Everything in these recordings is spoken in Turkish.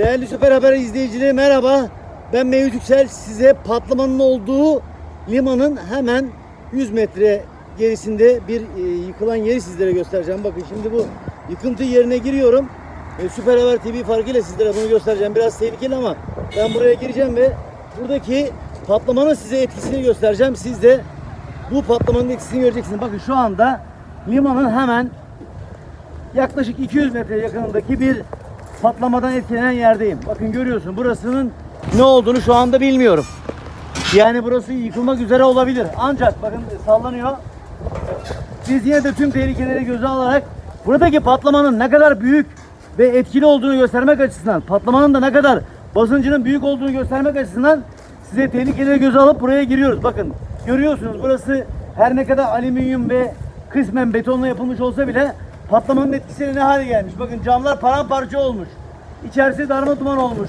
Değerli Süper Haber izleyicileri merhaba. Ben Mevlüt Yüksel. Size patlamanın olduğu limanın hemen 100 metre gerisinde bir e, yıkılan yeri sizlere göstereceğim. Bakın şimdi bu yıkıntı yerine giriyorum. E, Süper Haber TV farkıyla sizlere bunu göstereceğim. Biraz tehlikeli ama ben buraya gireceğim ve buradaki patlamanın size etkisini göstereceğim. Siz de bu patlamanın etkisini göreceksiniz. Bakın şu anda limanın hemen yaklaşık 200 metre yakınındaki bir patlamadan etkilenen yerdeyim. Bakın görüyorsun burasının ne olduğunu şu anda bilmiyorum. Yani burası yıkılmak üzere olabilir. Ancak bakın sallanıyor. Biz yine de tüm tehlikeleri göze alarak buradaki patlamanın ne kadar büyük ve etkili olduğunu göstermek açısından, patlamanın da ne kadar basıncının büyük olduğunu göstermek açısından size tehlikeleri göze alıp buraya giriyoruz. Bakın görüyorsunuz burası her ne kadar alüminyum ve kısmen betonla yapılmış olsa bile patlamanın etkisiyle ne hale gelmiş. Bakın camlar paramparça olmuş. İçerisi darma duman olmuş.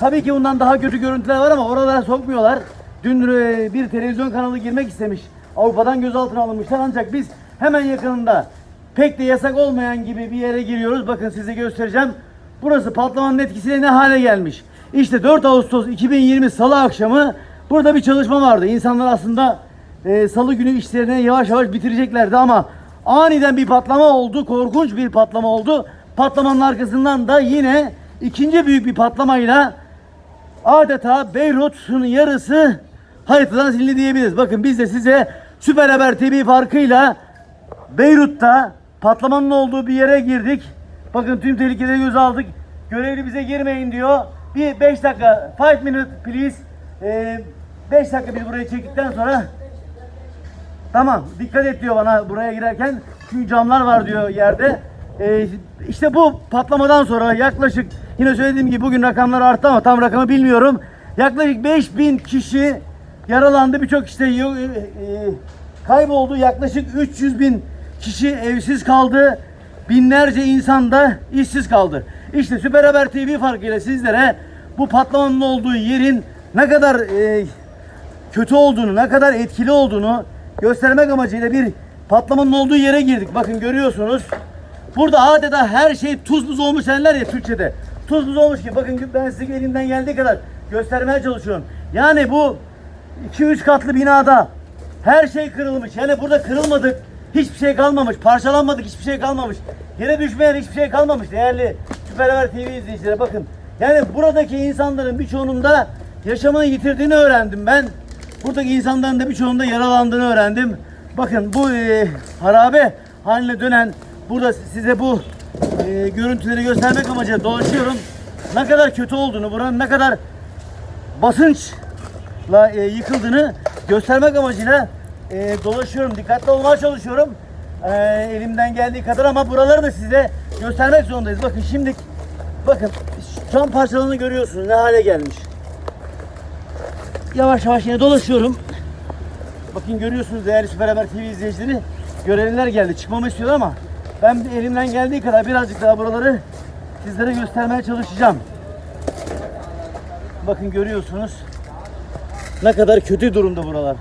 Tabii ki bundan daha kötü görüntüler var ama oralara sokmuyorlar. Dün e, bir televizyon kanalı girmek istemiş. Avrupa'dan gözaltına alınmışlar ancak biz hemen yakınında pek de yasak olmayan gibi bir yere giriyoruz. Bakın size göstereceğim. Burası patlamanın etkisiyle ne hale gelmiş. İşte 4 Ağustos 2020 Salı akşamı burada bir çalışma vardı. İnsanlar aslında e, Salı günü işlerini yavaş yavaş bitireceklerdi ama aniden bir patlama oldu. Korkunç bir patlama oldu. Patlamanın arkasından da yine ikinci büyük bir patlamayla adeta Beyrut'un yarısı haritadan silindi diyebiliriz. Bakın biz de size Süper Haber TV farkıyla Beyrut'ta patlamanın olduğu bir yere girdik. Bakın tüm tehlikeleri göze aldık. Görevli bize girmeyin diyor. Bir 5 dakika, 5 minute please. 5 dakika biz burayı çektikten sonra Tamam dikkat et diyor bana buraya girerken. Çünkü camlar var diyor yerde. Ee, işte bu patlamadan sonra yaklaşık yine söylediğim gibi bugün rakamlar arttı ama tam rakamı bilmiyorum. Yaklaşık 5000 kişi yaralandı. Birçok işte e, e, kayboldu. Yaklaşık 300 bin kişi evsiz kaldı. Binlerce insan da işsiz kaldı. İşte Süper Haber TV farkıyla sizlere bu patlamanın olduğu yerin ne kadar e, kötü olduğunu, ne kadar etkili olduğunu göstermek amacıyla bir patlamanın olduğu yere girdik. Bakın görüyorsunuz. Burada adeta her şey tuz buz olmuş derler ya Türkçe'de. Tuz buz olmuş ki bakın ben size elimden geldiği kadar göstermeye çalışıyorum. Yani bu 2-3 katlı binada her şey kırılmış. Yani burada kırılmadık. Hiçbir şey kalmamış. Parçalanmadık. Hiçbir şey kalmamış. Yere düşmeyen hiçbir şey kalmamış. Değerli Süper Haber TV izleyicileri bakın. Yani buradaki insanların birçoğunun da yaşamını yitirdiğini öğrendim ben. Buradaki insanların da birçoğunda yaralandığını öğrendim. Bakın bu e, harabe haline dönen burada size bu e, görüntüleri göstermek amacıyla dolaşıyorum. Ne kadar kötü olduğunu, buranın ne kadar basınçla e, yıkıldığını göstermek amacıyla e, dolaşıyorum. Dikkatli olmaya çalışıyorum. E, elimden geldiği kadar ama buraları da size göstermek zorundayız. Bakın şimdi bakın cam parçalarını görüyorsunuz ne hale gelmiş. Yavaş yavaş yine dolaşıyorum. Bakın görüyorsunuz değerli Süper Haber TV izleyicileri. Görevliler geldi. Çıkmamı istiyorlar ama ben elimden geldiği kadar birazcık daha buraları sizlere göstermeye çalışacağım. Bakın görüyorsunuz. Ne kadar kötü durumda buralar.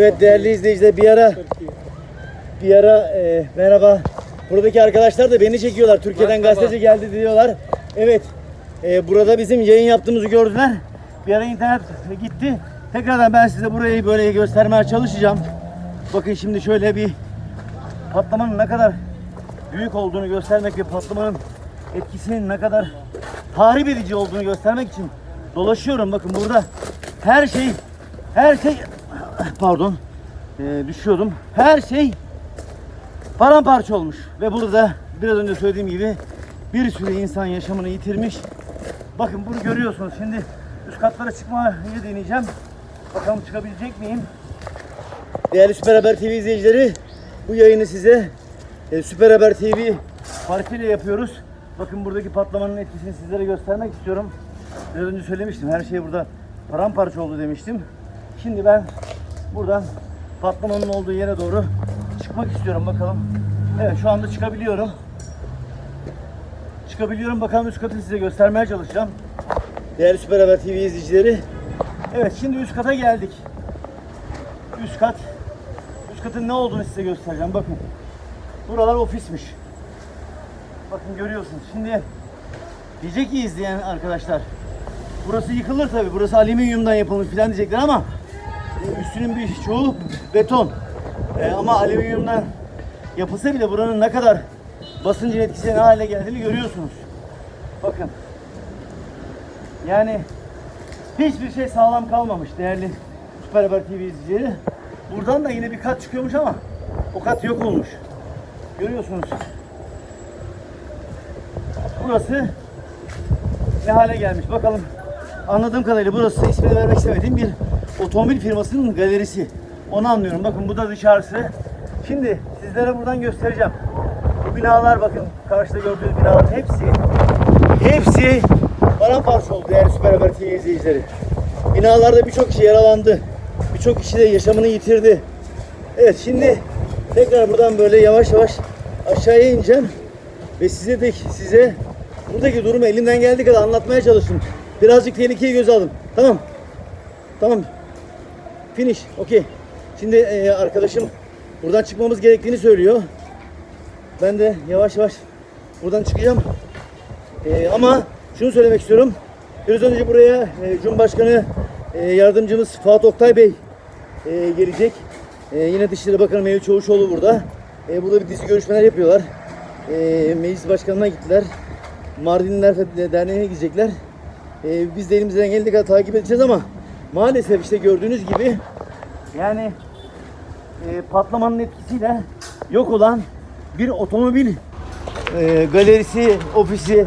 Evet değerli izleyiciler bir ara bir ara e, merhaba. Buradaki arkadaşlar da beni çekiyorlar. Türkiye'den Merhaba. gazeteci geldi diyorlar. Evet. e, burada bizim yayın yaptığımızı gördüler. Bir ara internet gitti. Tekrardan ben size burayı böyle göstermeye çalışacağım. Bakın şimdi şöyle bir patlamanın ne kadar büyük olduğunu göstermek ve patlamanın etkisinin ne kadar tahrip edici olduğunu göstermek için dolaşıyorum. Bakın burada her şey her şey pardon ee, düşüyordum. Her şey paramparça olmuş ve burada biraz önce söylediğim gibi bir sürü insan yaşamını yitirmiş. Bakın bunu görüyorsunuz. Şimdi üst katlara çıkmayı deneyeceğim. Bakalım çıkabilecek miyim? Değerli Süper Haber TV izleyicileri bu yayını size e, Süper Haber TV farkıyla yapıyoruz. Bakın buradaki patlamanın etkisini sizlere göstermek istiyorum. Biraz önce söylemiştim. Her şey burada paramparça oldu demiştim. Şimdi ben buradan patlamanın olduğu yere doğru çıkmak istiyorum bakalım. Evet şu anda çıkabiliyorum. Çıkabiliyorum. Bakalım üst katı size göstermeye çalışacağım. Değerli Süper Haber TV izleyicileri. Evet şimdi üst kata geldik. Üst kat. Üst katın ne olduğunu size göstereceğim. Bakın. Buralar ofismiş. Bakın görüyorsunuz. Şimdi diyecek ki izleyen arkadaşlar. Burası yıkılır tabii. Burası alüminyumdan yapılmış falan diyecekler ama üstünün bir çoğu beton. E, ama alüminyumdan yapılsa bile buranın ne kadar basıncın etkisiyle ne hale geldiğini görüyorsunuz. Bakın. Yani hiçbir şey sağlam kalmamış değerli Süper Haber TV izleyicileri. Buradan da yine bir kat çıkıyormuş ama o kat yok olmuş. Görüyorsunuz. Burası ne hale gelmiş bakalım. Anladığım kadarıyla burası ismini vermek istemediğim bir otomobil firmasının galerisi. Onu anlıyorum. Bakın bu da dışarısı. Şimdi sizlere buradan göstereceğim. Bu binalar bakın karşıda gördüğünüz binaların hepsi hepsi paramparça oldu değerli Süper Haber TV izleyicileri. Binalarda birçok kişi yaralandı. Birçok kişi de yaşamını yitirdi. Evet şimdi tekrar buradan böyle yavaş yavaş aşağıya ineceğim ve size de size buradaki durumu elimden geldiği kadar anlatmaya çalıştım. Birazcık tehlikeyi göze alın. Tamam. Tamam. Finish. Okey. Şimdi e, arkadaşım buradan çıkmamız gerektiğini söylüyor. Ben de yavaş yavaş buradan çıkacağım. E, ama şunu söylemek istiyorum. Biraz önce buraya e, Cumhurbaşkanı e, yardımcımız Fuat Oktay Bey e, gelecek. E, yine Dışişleri Bakanı Mevlüt Çavuşoğlu burada. E, burada bir dizi görüşmeler yapıyorlar. E, meclis başkanına gittiler. Mardinliler Derneği'ne gidecekler. E, biz de elimizden geldiği kadar takip edeceğiz ama maalesef işte gördüğünüz gibi yani e, patlamanın etkisiyle yok olan bir otomobil e, galerisi, ofisi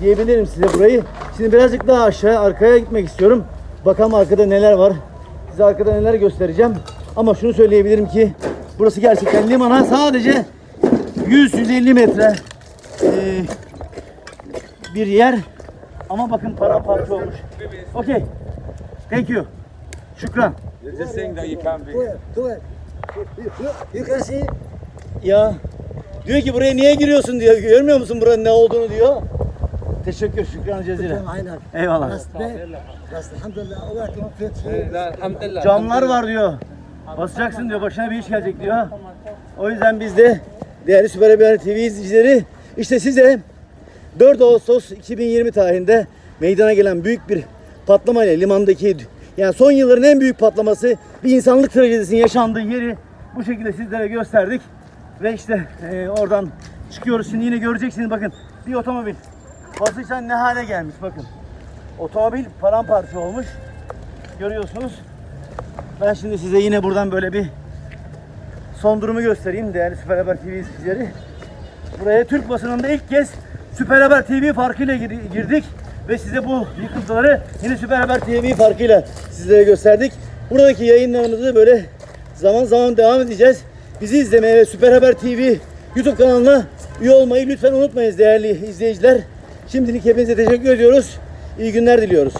diyebilirim size burayı. Şimdi birazcık daha aşağı arkaya gitmek istiyorum. Bakalım arkada neler var. Size arkada neler göstereceğim. Ama şunu söyleyebilirim ki burası gerçekten limana sadece 100-150 metre e, bir yer. Ama bakın paramparça olmuş. Okey. Thank you. Şükran. You're just saying that you can't be. You can see. Ya. Diyor ki buraya niye giriyorsun diyor. Görmüyor musun buranın ne olduğunu diyor. Teşekkür Şükran Cezire. Eyvallah. Camlar var diyor. Basacaksın diyor. Başına bir iş gelecek diyor. O yüzden biz de değerli Süper Haber TV izleyicileri işte size 4 Ağustos 2020 tarihinde meydana gelen büyük bir patlamayla limandaki yani son yılların en büyük patlaması bir insanlık trajedisinin yaşandığı yeri bu şekilde sizlere gösterdik. Ve işte e, oradan çıkıyoruz. Şimdi yine göreceksiniz bakın bir otomobil basınçtan ne hale gelmiş bakın. Otomobil paramparça olmuş. Görüyorsunuz. Ben şimdi size yine buradan böyle bir son durumu göstereyim değerli Süper Haber TV izleyicileri. Buraya Türk basınında ilk kez Süper Haber TV farkıyla gir- girdik ve size bu yıkıntıları yine Süper Haber TV farkıyla sizlere gösterdik. Buradaki yayınlarımızı böyle zaman zaman devam edeceğiz. Bizi izlemeye ve Süper Haber TV YouTube kanalına üye olmayı lütfen unutmayınız değerli izleyiciler. Şimdilik hepinize teşekkür ediyoruz. İyi günler diliyoruz.